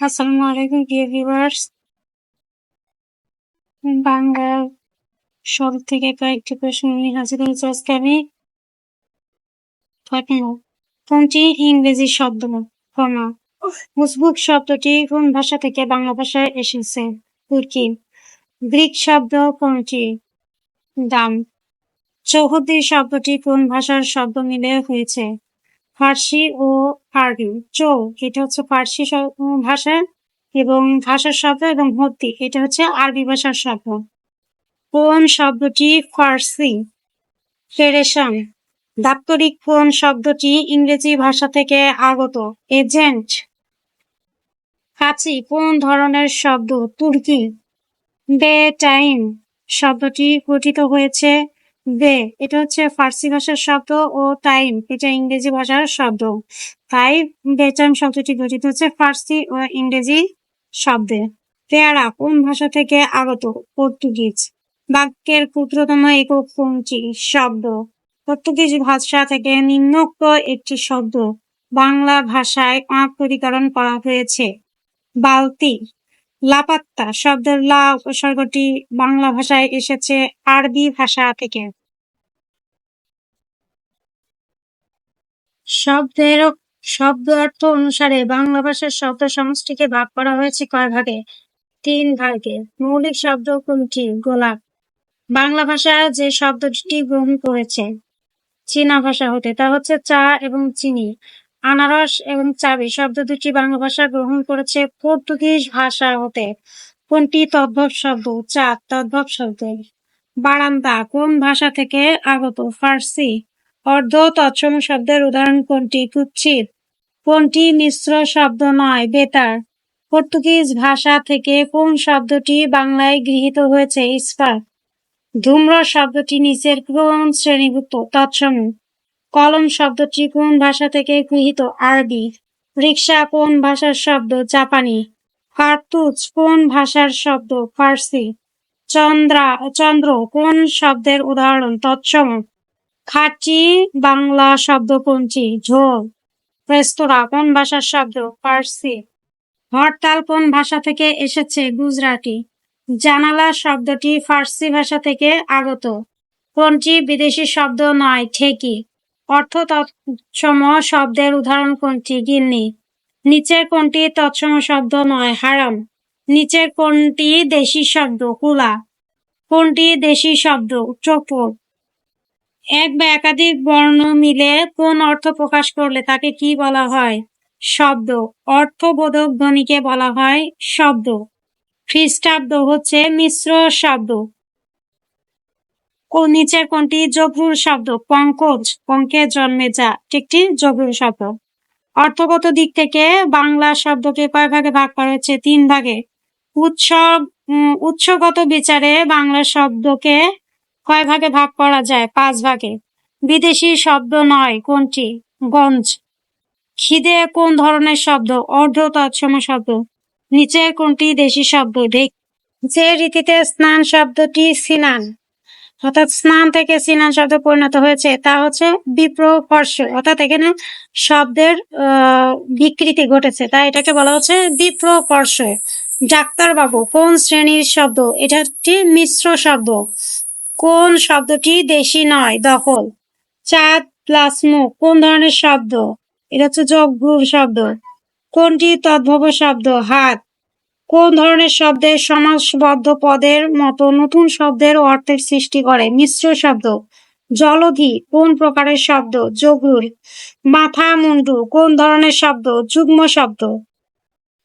আসসালামু আলাইকুম dear viewers Bangla শব্দ থেকে কয়েকটি প্রশ্ন নিয়ে হাজির হয়েছে আজকে আমি। কোনটি ইংরেজি শব্দ কমা, উজবুক শব্দটি কোন ভাষা থেকে বাংলা ভাষায় এসেছে? তুর্কি, গ্রিক শব্দ কোনটি? দাম, চৌহদ্দি শব্দটি কোন ভাষার শব্দ মিলে হয়েছে? ফার্সি ও আরবি চৌ, এটা হচ্ছে ফার্সি ভাষা এবং ভাষার শব্দ এবং হদ্দি এটা হচ্ছে আরবি ভাষার শব্দ। কোন শব্দটি ফার্সি? ফেরেশন দাপ্তরিক ফোন শব্দটি ইংরেজি ভাষা থেকে আগত? এজেন্ট। কাচি, কোন ধরনের শব্দ? তুর্কি। বে টাইম। শব্দটি গঠিত হয়েছে বে, এটা হচ্ছে ফার্সি ভাষার শব্দ ও টাইম, এটা ইংরেজি ভাষার শব্দ। তাই বে টাইম শব্দটি গঠিত হচ্ছে ফার্সি ও ইংরেজি শব্দে। পেয়ারা, কোন ভাষা থেকে আগত? পর্তুগিজ। বাক্যের ক্ষুদ্রতম একক কোনটি? শব্দ। পর্তুগিজ ভাষা থেকে নিম্নোক্ত একটি শব্দ। বাংলা ভাষায় অনাক্ষরীকরণ করা হয়েছে। বালতি। লাপাত্তা শব্দের লা উপসর্গটি বাংলা ভাষায় এসেছে আরবি ভাষা থেকে। শব্দের শব্দ অর্থ অনুসারে বাংলা ভাষার শব্দ সমষ্টিকে ভাগ করা হয়েছে কয় ভাগে? তিন ভাগে। মৌলিক শব্দ কোনটি? গোলাপ। বাংলা ভাষা যে শব্দটি গ্রহণ করেছে, চীনা ভাষা হতে, তা হচ্ছে চা এবং চিনি। আনারস এবং চাবি শব্দ দুটি বাংলা ভাষা গ্রহণ করেছে পর্তুগিজ ভাষা হতে। কোনটি তদ্ভব শব্দ? চা তদ্ভব শব্দ। বারান্দা, কোন ভাষা থেকে আগত? ফার্সি। অর্ধ তৎসম শব্দের উদাহরণ কোনটি? কুচ্ছিত। কোনটি মিশ্র শব্দ নয়? বেতার। পর্তুগিজ ভাষা থেকে কোন শব্দটি বাংলায় গৃহীত হয়েছে? ইস্পাত। ধূম্র শব্দটি নিচের কোন শ্রেণীভুক্ত? তৎসম। কলম শব্দটি কোন ভাষা থেকে গৃহীত আরবি রিক্সা কোন ভাষার শব্দ জাপানি, কার্তুজ কোন ভাষার শব্দ ফার্সি, চন্দ্রা, চন্দ্র কোন শব্দের উদাহরণ তৎসম খাঁটি বাংলা শব্দ কোনটি, ঝোল, রেস্তোরাঁ কোন ভাষার শব্দ ফার্সি, হরতাল কোন ভাষা থেকে এসেছে গুজরাটি, জানালা শব্দটি ফার্সি ভাষা থেকে আগত, কোনটি বিদেশি শব্দ নয়, ঠেকি। অর্থ তৎসম শব্দের উদাহরণ কোনটি? গিন্নি। নিচের কোনটি তৎসম শব্দ নয়? হারাম। নিচের কোনটি দেশি শব্দ? কুলা। কোনটি দেশি শব্দ? চোপড়। এক বা একাধিক বর্ণ মিলে কোন অর্থ প্রকাশ করলে তাকে কি বলা হয়? শব্দ। অর্থবোধক ধ্বনিকে বলা হয় শব্দ। খ্রিস্টাব্দ হচ্ছে মিশ্র শব্দ। নিচের কোনটি জবরুর শব্দ? পঙ্কজ পঙ্কে জন্মে যা একটি জবরুর শব্দ। অর্থগত দিক থেকে বাংলা শব্দকে কয় ভাগে ভাগ করা হয়েছে? তিন ভাগে। উৎসব উৎসগত বিচারে বাংলা শব্দকে কয় ভাগে ভাগ করা যায়? পাঁচ ভাগে। বিদেশি শব্দ নয়, কোনটি? গঞ্জ। খিদে কোন ধরনের শব্দ? অর্ধ তৎসম শব্দ। নিচে কোনটি দেশি শব্দ? যে রীতিতে স্নান শব্দটি সিনান। অর্থাৎ স্নান থেকে সিনান শব্দ পরিণত হয়েছে, তা হচ্ছে বিপ্রকর্ষ অর্থাৎ এখানে শব্দের বিকৃতি ঘটেছে। তাই এটাকে বলা হচ্ছে বিপ্রকর্ষ ডাক্তারবাবু, কোন শ্রেণির শব্দ? এটা একটি মিশ্র শব্দ। কোন শব্দটি দেশি নয়? দখল। চাঁদ প্লাস মুখ, কোন ধরনের শব্দ? এটা হচ্ছে যোগভুর শব্দ। কোনটি তদ্ভব শব্দ? হাত। কোন ধরনের শব্দের সমাসবদ্ধ পদের মতো নতুন শব্দের অর্থের সৃষ্টি করে? মিশ্র শব্দ। জলধি, কোন প্রকারের শব্দ? জগুর মাথা মুন্ডু, কোন ধরনের শব্দ? যুগ্ম শব্দ।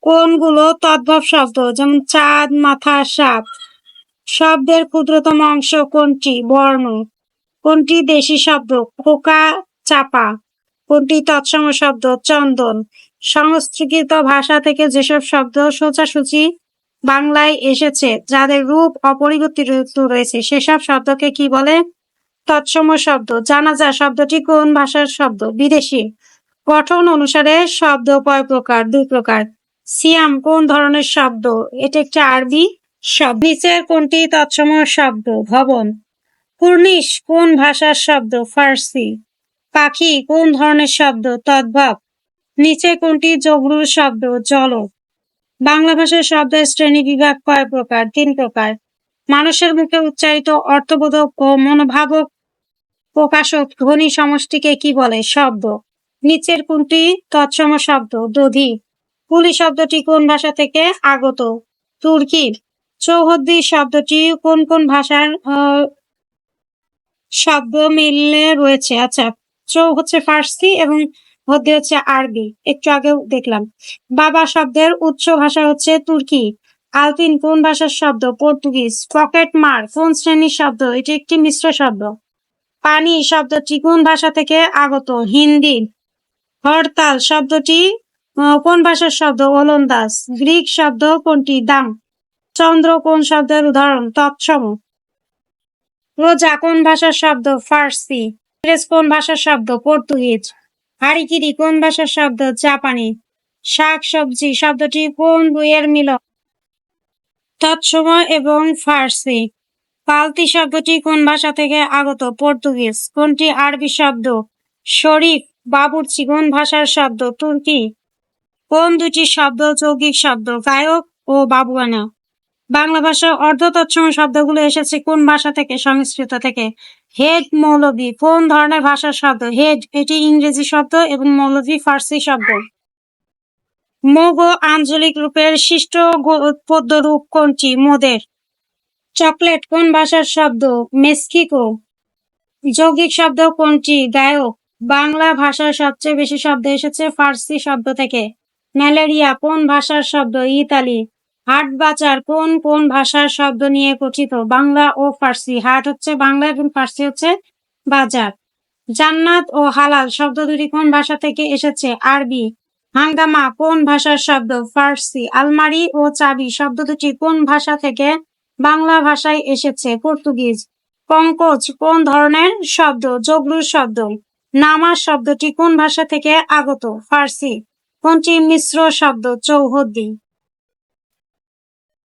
কোনগুলো তদ্ভব শব্দ? যেমন চাঁদ, মাথা, সাপ। শব্দের ক্ষুদ্রতম অংশ কোনটি? বর্ণ। কোনটি দেশি শব্দ? পোকা চাপা। কোনটি তৎসম শব্দ? চন্দন। সংস্কৃত ভাষা থেকে যেসব শব্দ সোজাসুজি বাংলায় এসেছে, যাদের রূপ অপরিবর্তিত রয়েছে, সেসব শব্দকে কি বলে? তৎসম শব্দ জানা জানাজা শব্দটি কোন ভাষার শব্দ? বিদেশি। গঠন অনুসারে শব্দ কয় প্রকার, দুই প্রকার। সিয়াম, কোন ধরনের শব্দ? এটা একটি আরবি শব্দ। নিচের কোনটি তৎসম শব্দ? ভবন। কুর্নিশ, কোন ভাষার শব্দ? ফার্সি। পাখি, কোন ধরনের শব্দ? তদ্ভব। নিচে কোনটি জবরুর শব্দ? জল বাংলা ভাষার শব্দের শ্রেণি বিভাগ কয় প্রকার? তিন প্রকার। মানুষের মুখে উচ্চারিত অর্থবোধক ও মনোভাবক প্রকাশক ধ্বনি সমষ্টিকে কি বলে? শব্দ। নিচের কোনটি তৎসম শব্দ? দধি। কুলি শব্দটি কোন ভাষা থেকে আগত? তুর্কি। চৌহদ্দি শব্দটি কোন কোন ভাষার শব্দ মিললে রয়েছে? আচ্ছা চৌ হচ্ছে ফার্সি এবং হদ্দি হচ্ছে আরবি। একটু আগেও দেখলাম। বাবা শব্দের উৎস ভাষা হচ্ছে তুর্কি। আলপিন কোন ভাষার শব্দ? পর্তুগিজ। পকেট মার, কোন শ্রেণির শব্দ? এটি একটি মিশ্র শব্দ। পানি শব্দটি কোন ভাষা থেকে আগত? হিন্দি। হরতাল শব্দটি কোন ভাষার শব্দ? ওলন্দাজ। গ্রিক শব্দ কোনটি? দাম। চন্দ্র কোন শব্দের উদাহরণ? তৎসম। রোজা কোন ভাষার শব্দ? ফার্সি। কোন ভাষার শব্দ? পর্তুগিজ। হারিকিরি কোন ভাষার শব্দ? জাপানি। শাক সবজি শব্দটি কোন বইয়ের মিলন? তৎসম এবং ফার্সি। পালতি শব্দটি কোন ভাষা থেকে আগত? পর্তুগিজ। কোনটি আরবি শব্দ? শরীফ। বাবুর্চি কোন ভাষার শব্দ? তুর্কি। কোন দুটি শব্দ যৌগিক শব্দ? গায়ক ও বাবুয়ানা। বাংলা ভাষার অর্ধ তৎসম শব্দগুলো এসেছে কোন ভাষা থেকে? সংস্কৃত থেকে। হেড মৌলভী, কোন ধরনের ভাষার শব্দ? হেড, এটি ইংরেজি শব্দ এবং মৌলভী ফার্সি শব্দ। মোগ আঞ্চলিক রূপের শিষ্ট পদ্য রূপ কোনটি? মোদের। চকলেট, কোন ভাষার শব্দ? মেক্সিকো। যৌগিক শব্দ কোনটি? গায়ক। বাংলা ভাষার সবচেয়ে বেশি শব্দ এসেছে ফার্সি শব্দ থেকে। ম্যালেরিয়া, কোন ভাষার শব্দ? ইতালি। হাট বাজার কোন কোন ভাষার শব্দ নিয়ে গঠিত? বাংলা ও ফার্সি। হাট হচ্ছে বাংলা এবং ফার্সি হচ্ছে বাজার। জান্নাত ও হালাল শব্দ দুটি কোন ভাষা থেকে এসেছে? আরবি। হাঙ্গামা কোন ভাষার শব্দ? ফার্সি। আলমারি ও চাবি শব্দ দুটি কোন ভাষা থেকে বাংলা ভাষায় এসেছে? পর্তুগিজ। পঙ্কজ কোন ধরনের শব্দ? জগলুর শব্দ। নামাজ শব্দটি কোন ভাষা থেকে আগত? ফার্সি। কোনটি মিশ্র শব্দ? চৌহদ্দি।